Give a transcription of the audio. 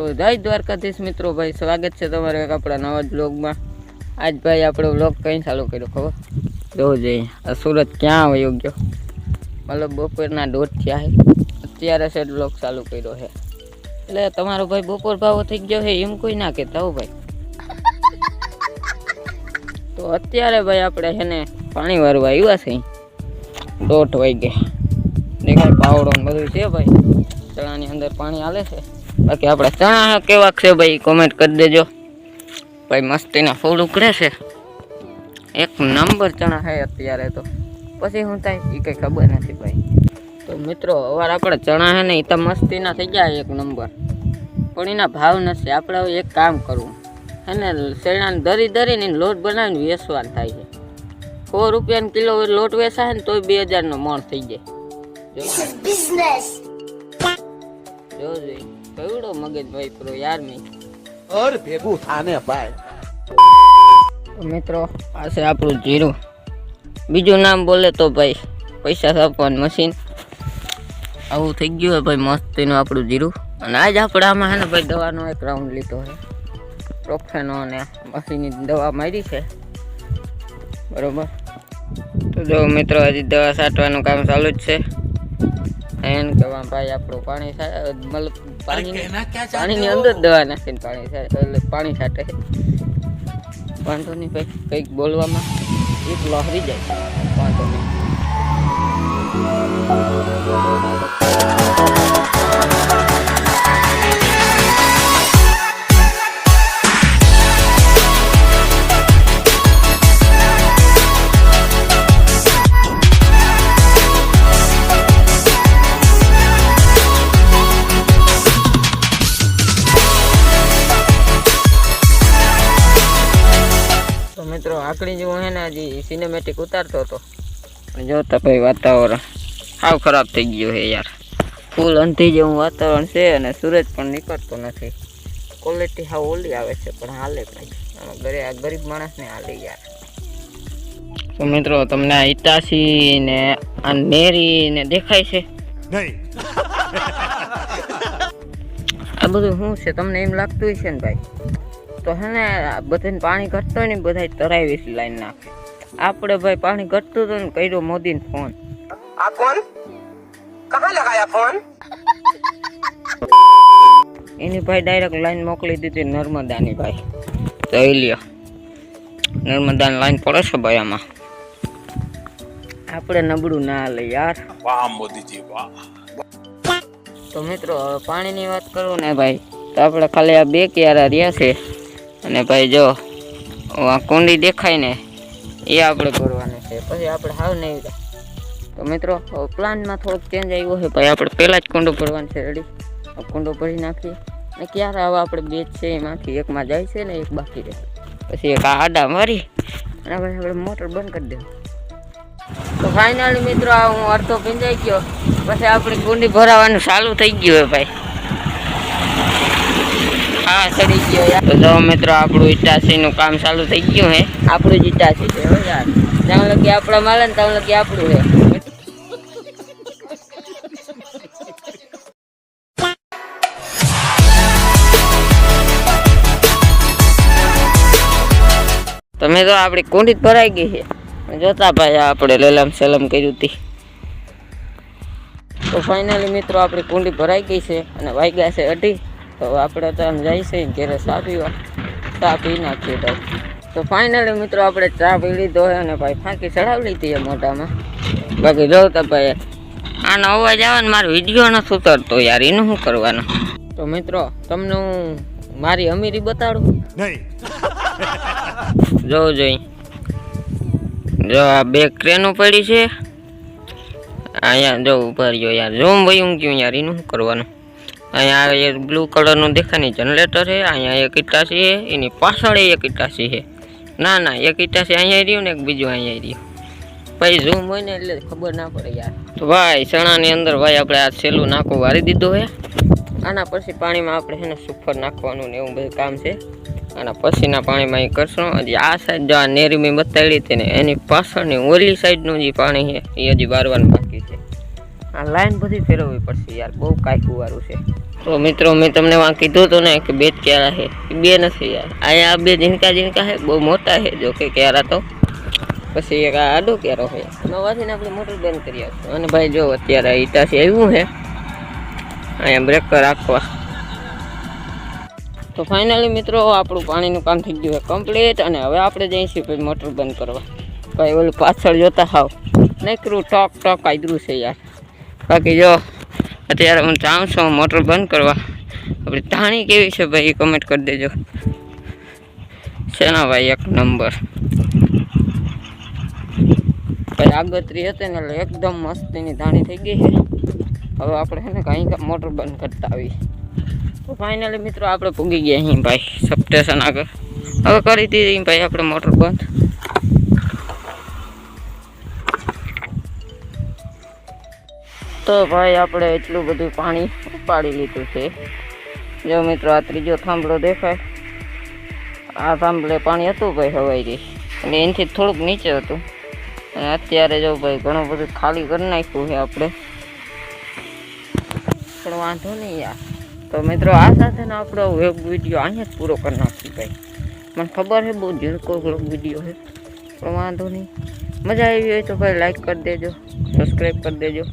તો જય દ્વારકાધીશ મિત્રો ભાઈ, સ્વાગત છે તમારે આપણા નવા બ્લોગમાં આજ ભાઈ આપણો બ્લોગ કંઈ ચાલુ કર્યો ખબર? જોવો જોઈએ, આ સુરત ક્યાં વયો ગયો મતલબ બપોરના દોઢ થયા અત્યારે છે બ્લોગ ચાલુ કર્યો છે એટલે તમારો ભાઈ બપોર ભાવો થઈ ગયો છે એમ કોઈ ના કહેતા હો ભાઈ. તો અત્યારે ભાઈ આપણે છે ને પાણી વારવા આવ્યા છે. દોઢ વાગે. દેખાય પાવડો બધું છે ભાઈ. ચણાની અંદર પાણી હાલે છે. બાકી આપણે ચણા કેવાક છે ભાઈ? કોમેન્ટ કરી દેજો. ભાઈ મસ્તીના ફૂલ ઉકળે છે. એક નંબર ચણા છે અત્યારે તો. પછી શું થાય એ કંઈ ખબર નથી ભાઈ. તો મિત્રો અવાર આપણે ચણા છે ને એ તો મસ્તીના થઈ ગયા એક નંબર. પણ એના ભાવ નથી. આપણે એક કામ કરવું. હે ને શેણાને દરી દરીને લોટ બનાવીને વેચવાનું થાય છે. સો રૂપિયાનો કિલો લોટ વેસાય ને તોય બે હજારનો મણ થઈ જાય. જોઈએ. જોઈ કેવડો મગજ ભાઈ. પૂરો યાર મેં અર ભેગું થાને ભાઈ. મિત્રો આ આપણું જીરું. બીજું નામ બોલે તો ભાઈ પૈસા છાપવાનું મશીન આવું થઈ ગયું હોય ભાઈ મસ્તીનું આપણું જીરું. અને આજ આપણે આમાં હે ને ભાઈ દવાનો એક રાઉન્ડ લીધો છે. પ્રોફેનો અને મશીનની દવા મારી છે. બરોબર? તો જો મિત્રો હજી દવા છાંટવાનું કામ ચાલુ જ છે. એમ કહેવા ભાઈ આપણું પાણી મતલબ પાણી પાણીની અંદર દવા નાખીને પાણી એટલે પાણી છાંટે. વાંધો નહીં ભાઈ કંઈક બોલવામાં એક લહરી જાય. વાંધો નહીં. મિત્રો આકડી જેવું હે ને હજી સિનેમેટિક ઉતારતો હતો. પણ જોતા ભાઈ વાતાવરણ સાવ ખરાબ થઈ ગયું છે યાર. ફૂલ અંધી જેવું વાતાવરણ છે અને સૂરજ પણ નીકળતો નથી. ક્વોલિટી સાવ ઓલી આવે છે પણ હાલે ભાઈ. ઘરે આ ગરીબ માણસને હાલે યાર. તો મિત્રો તમને આ ઇટાસી ને આ નેરી ને દેખાય છે? નહીં. આ બધું શું છે? તમને એમ લાગતું હશે ને ભાઈ? તો હે ને બધાને પાણી ઘટતો ને બધા તરાવી છે લાઈન નાખે. આપણે ભાઈ પાણી ઘટતું તો ને કર્યો મોદીને ફોન. આ કોણ કહા લગાયા ફોન? એની ભાઈ ડાયરેક્ટ લાઈન મોકલી દીધી નર્મદાની ભાઈ. તો લ્યો. નર્મદાની લાઈન પડે છે ભાઈ આમાં. આપણે નબળું ના લે યાર. વાહ મોદીજી વાહ. તો મિત્રો પાણીની વાત કરું ને ભાઈ તો આપણે ખાલી આ બે ક્યારા રહ્યા છે. અને ભાઈ જો, આ કુંડી દેખાય ને, એ આપણે ભરવાની છે. પછી આપણે હાવ નહીં તો મિત્રો પ્લાનમાં થોડોક ચેન્જ આવ્યો છે. ભાઈ, આપણે પહેલાં જ કુંડો ભરવાનું છે. રેડી કુંડો ભરી નાખીએ. અને ક્યારે હવે આપણે બે છે એમાંથી એકમાં જાય છે ને, એક બાકી રહે. પછી એક આડા મારી. અને પછી આપણે મોટર બંધ કરી દેવું. તો ફાઇનલી મિત્રો, આ હું અડધો ભીંજાઈ ગયો. પછી આપણી કુંડી ભરાવાનું ચાલુ થઈ ગયું હોય ભાઈ. હા ચડી ગયો યાર તો જો મિત્રો, આપણું ઇટાસીનું કામ ચાલુ થઈ ગયું હે. આપણું જ ઇટાસી છે યાર. ત્યાં લગી આપણા માલે ને ત્યાં લગી આપણું હે. તમે તો આપણી કુંડી જ ભરાઈ ગઈ છે. જોતા ભાઈ આપણે લેલમ સેલમ કર્યું હતી તો ફાઇનલી મિત્રો, આપણી કુંડી ભરાઈ ગઈ છે અને વાગ્યા છે અઢી. તો આપણે તો એમ જાય છે ઘેરે ચા પીવા. ચા પી નાખીએ તો. તો ફાઇનલી મિત્રો આપણે ચા પી લીધો હોય અને ભાઈ ફાંકી ચડાવી લીધી છે મોઢામાં. બાકી તો ભાઈ આનો અવાજ આવે ને મારો વીડિયો નથી ઉતરતો યાર એનું શું કરવાનું? તો મિત્રો તમને હું મારી અમીરી બતાડું? જોવું જોઈ. જો આ બે ક્રેનો પડી છે. અહીંયા જો ઊભા રહ્યો યાર. જોમ હું ગયું યાર એનું શું કરવાનું? અહીંયા એ બ્લુ કલરનું દેખાની જનરેટર છે. અહીંયા એક ઇટાસી છે, એની પાછળ એક ઇટાસી છે. ના ના, એક ઇટાસી અહીંયા રહ્યું ને એક બીજું અહીંયા રહ્યું. ભાઈ ઝૂમ હોય ને એટલે ખબર ના પડે યાર. તો ભાઈ ચણાની અંદર ભાઈ આપણે આ છેલ્લું નાખું વારી દીધું છે આના પછી પાણીમાં આપણે છે ને સુફર નાખવાનું ને એવું બધું કામ છે. આના પછીના પાણીમાં એ કરશું. હજી આ સાઈડ જો આ નેરી મેં બતાડી હતી ને, એની પાછળની ઓલી સાઈડનું જે પાણી છે. એ હજી બારવાનું બાકી છે. આ લાઈન બધી ફેરવવી પડશે યાર, બહુ કાંઈક વાળું છે. તો મિત્રો, મેં તમને વાં કીધું હતું ને કે બે જ કેળા છે. બે નથી યાર. અહીંયા બે ઝીણકા ઝીણકા છે, બહુ મોટા છે, જો કે ક્યારા તો. પછી એક આ આડો ક્યારો છે. નવાથી આપણે મોટર બંધ કરી આપશું. અને ભાઈ જો અત્યારે ઈટાથી આવ્યું છે, અહીંયા બ્રેકર રાખવા. તો ફાઇનલી મિત્રો આપણું પાણીનું કામ થઈ ગયું છે કમ્પ્લીટ અને હવે આપણે જઈશું પછી મોટર બંધ કરવા. ભાઈ ઓલું પાછળ જોતા હાવ. નકરું ટોક ટોક આદરું છે યાર. બાકી જો અત્યારે હું જાઉં છું મોટર બંધ કરવા. આપણી ધાણી કેવી છે ભાઈ કમેન્ટ કરી દેજો. છે ને ભાઈ, એક નંબર. ભાઈ, આગતરી હતી ને એટલે એકદમ મસ્તીની ધાણી થઈ ગઈ છે. હવે આપણે છે ને કાંઈ મોટર બંધ કરતા આવી તો ફાઇનલી મિત્રો, આપણે પૂગી ગયા અહીં ભાઈ સબસ્ટેશન આગળ. હવે કરી દીધી ભાઈ, આપણે મોટર બંધ. તો ભાઈ, આપણે એટલું બધું પાણી ઉપાડી લીધું છે. જો મિત્રો, આ ત્રીજો થાંભલો દેખાય. આ થાંભલે પાણી હતું ભાઈ હવાઈ અને એનાથી થોડુંક નીચે હતું. અને અત્યારે જો ભાઈ, ઘણું બધું ખાલી કરી નાખ્યું છે આપણે. પણ વાંધો નહીં યાર. તો મિત્રો, આ સાથેનો આપણો વેબ વીડિયો અહીંયા જ પૂરો કરી નાખીએ ભાઈ. મને ખબર છે, બહુ ઝીણકો વીડિયો છે. પણ વાંધો નહીં. મજા આવી હોય તો ભાઈ લાઈક કરી દેજો સબસ્ક્રાઈબ કરી દેજો.